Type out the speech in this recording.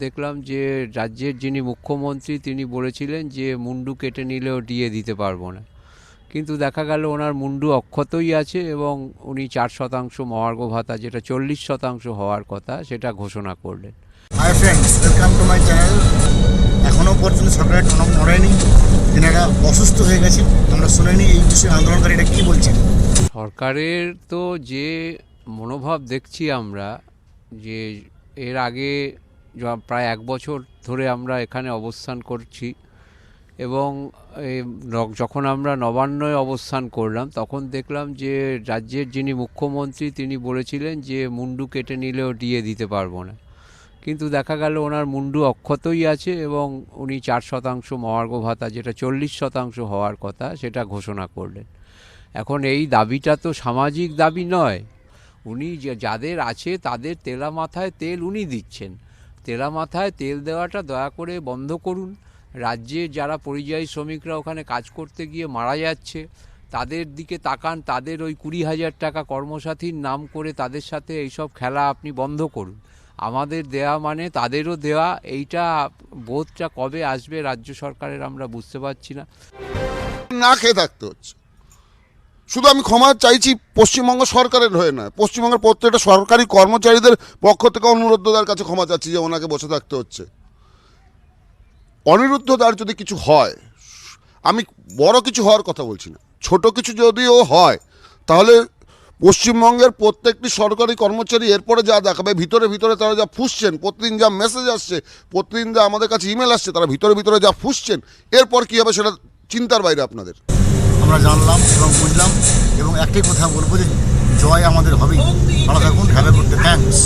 দেখলাম যে রাজ্যের যিনি মুখ্যমন্ত্রী তিনি বলেছিলেন যে মুন্ডু কেটে নিলেও দিয়ে দিতে পারব না। কিন্তু দেখা গেল ওনার মুন্ডু অক্ষতই আছে এবং উনি চার শতাংশ মহার্ঘ ভাতা যেটা চল্লিশ শতাংশ হওয়ার কথা সেটা ঘোষণা করলেন। Hi friends welcome to my channel এখনও পর্যন্ত সরকারের টনক নড়েনি। তেনারা অসুস্থ হয়ে গেছে। আমরা শুনেনি এই বিষয়ে আন্দোলনকারীরা কী বলছেন? সরকারের তো যে মনোভাব দেখছি আমরা যে এর আগে প্রায় এক বছর ধরে আমরা এখানে অবস্থান করছি। এবং যখন আমরা নবান্নয় অবস্থান করলাম, তখন দেখলাম যে রাজ্যের যিনি মুখ্যমন্ত্রী, তিনি বলেছিলেন যে মুন্ডু কেটে নিলেও দিয়ে দিতে পারব না। কিন্তু দেখা গেল ওনার মুন্ডু অক্ষতই আছে এবং উনি চার শতাংশ মহার্ঘ ভাতা, যেটা চল্লিশ শতাংশ হওয়ার কথা, সেটা ঘোষণা করলেন। এখন এই দাবিটা তো সামাজিক দাবি নয়। উনি যাদের আছে তাদের তেলা মাথায় তেল উনি দিচ্ছেন। তেলা মাথায় তেল দেওয়াটা দয়া করে বন্ধ করুন। রাজ্যে যারা পরিযায়ী শ্রমিকরা ওখানে কাজ করতে গিয়ে মারা যাচ্ছে, তাদের দিকে তাকান, তাদের ওই কুড়ি হাজার টাকা কর্মসাথীর নাম করে তাদের সাথে এইসব খেলা আপনি বন্ধ করুন। আমাদের দেয়া মানে তাদেরও দেওয়া এইটা বোধটা কবে আসবে রাজ্য সরকারের আমরা বুঝতে পারছি না। না খেয়ে থাকতে হচ্ছে। শুধু আমি ক্ষমা চাইছি পশ্চিমবঙ্গ সরকারের হয়ে না পশ্চিমবঙ্গের প্রত্যেকটা সরকারি কর্মচারীদের পক্ষ থেকে অনুরুদ্ধদার কাছে ক্ষমা চাচ্ছি যে ওনাকে বসে থাকতে হচ্ছে। অনিরুদ্ধ অনিরুদ্ধদার যদি কিছু হয়, আমি বড় কিছু হওয়ার কথা বলছি না, ছোট কিছু যদিও হয়, তাহলে পশ্চিমবঙ্গের প্রত্যেকটি সরকারি কর্মচারী এরপরে যা দেখাবে, ভিতরে ভিতরে তারা যা ফুসছেন, প্রতিদিন যা মেসেজ আসছে, প্রতিদিন যা আমাদের কাছে ইমেল আসছে, তারা ভিতরে ভিতরে যা ফুসছেন, এরপর কী হবে সেটা চিন্তার বাইরে আপনাদের। আমরা জানলাম এবং বুঝলাম এবং একটাই কথা বলব যে জয় আমাদের হবেই। ভালো থাকুন হ্যাভ এ গুড থ্যাংকস